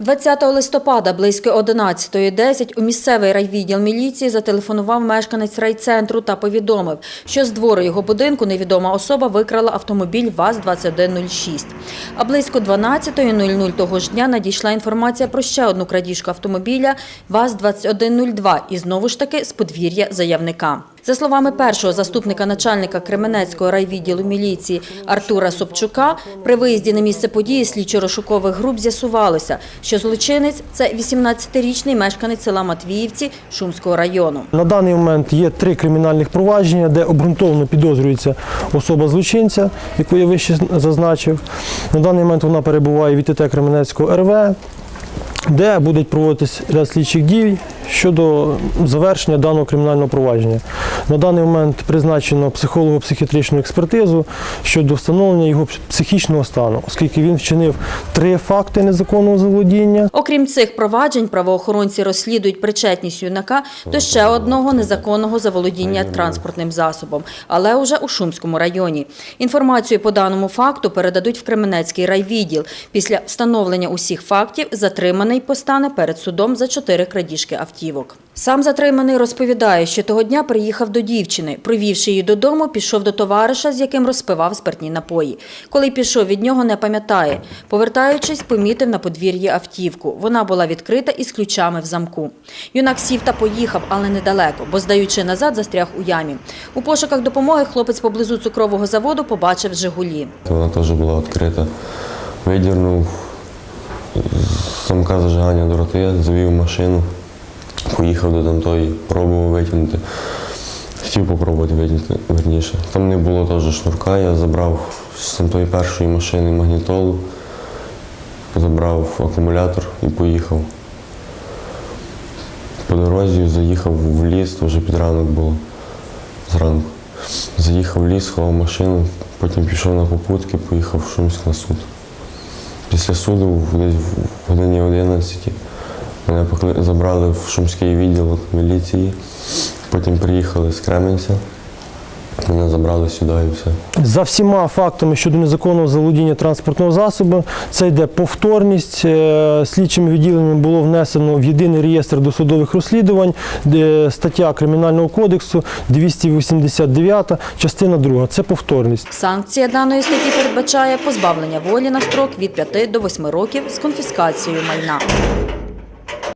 20 листопада близько 11.10 у місцевий райвідділ міліції зателефонував мешканець райцентру та повідомив, що з двору його будинку невідома особа викрала автомобіль ВАЗ-2106. А близько 12.00 того ж дня надійшла інформація про ще одну крадіжку автомобіля ВАЗ-2102 і знову ж таки з подвір'я заявника. За словами першого заступника начальника Кременецького райвідділу міліції Артура Собчука, при виїзді на місце події слідчо-розшукових груп з'ясувалося, що злочинець – це 18-річний мешканець села Матвіївці Шумського району. На даний момент є три кримінальних провадження, де обґрунтовано підозрюється особа злочинця, яку я вище зазначив. На даний момент вона перебуває в ІТТ Кременецького РВ, де будуть проводитись ряд слідчих дій щодо завершення даного кримінального провадження. На даний момент призначено психолого-психіатричну експертизу щодо встановлення його психічного стану, оскільки він вчинив три факти незаконного заволодіння. Окрім цих проваджень, правоохоронці розслідують причетність юнака до ще одного незаконного заволодіння транспортним засобом, але уже у Шумському районі. Інформацію по даному факту передадуть в Кременецький райвідділ. Після встановлення усіх фактів затриманий постане перед судом за чотири крадіжки автівок. Сам затриманий розповідає, що того дня приїхав до дівчини. Провівши її додому, пішов до товариша, з яким розпивав спиртні напої. Коли пішов від нього, не пам'ятає. Повертаючись, помітив на подвір'ї автівку. Вона була відкрита із ключами в замку. Юнак сів та поїхав, але недалеко, бо, здаючи назад, застряг у ямі. У пошуках допомоги хлопець поблизу цукрового заводу побачив «Жигулі». Вона теж була відкрита. Видірнув з замка зажигання дороти, завів машину, поїхав до тамтої, пробував витягнути. Хотів попробувати витягнути верніше. Там не було теж шнурка, я забрав з тамтої першої машини магнітолу, забрав акумулятор і поїхав. По дорозі заїхав в ліс, вже під ранок було зранку. Заїхав в ліс, сховав машину, потім пішов на попутки, поїхав в Шумськ на суд. Після суду, десь в годині 11 мене покли- забрали в Шумський відділ міліції, потім приїхали з Кременця, мене забрали сюди і все. За всіма фактами щодо незаконного заволодіння транспортного засобу, це йде повторність. Е, Слідчими відділеннями було внесено в єдиний реєстр досудових розслідувань, де стаття Кримінального кодексу 289, частина 2. Це повторність. Санкція даної статті передбачає позбавлення волі на строк від 5 до 8 років з конфіскацією майна.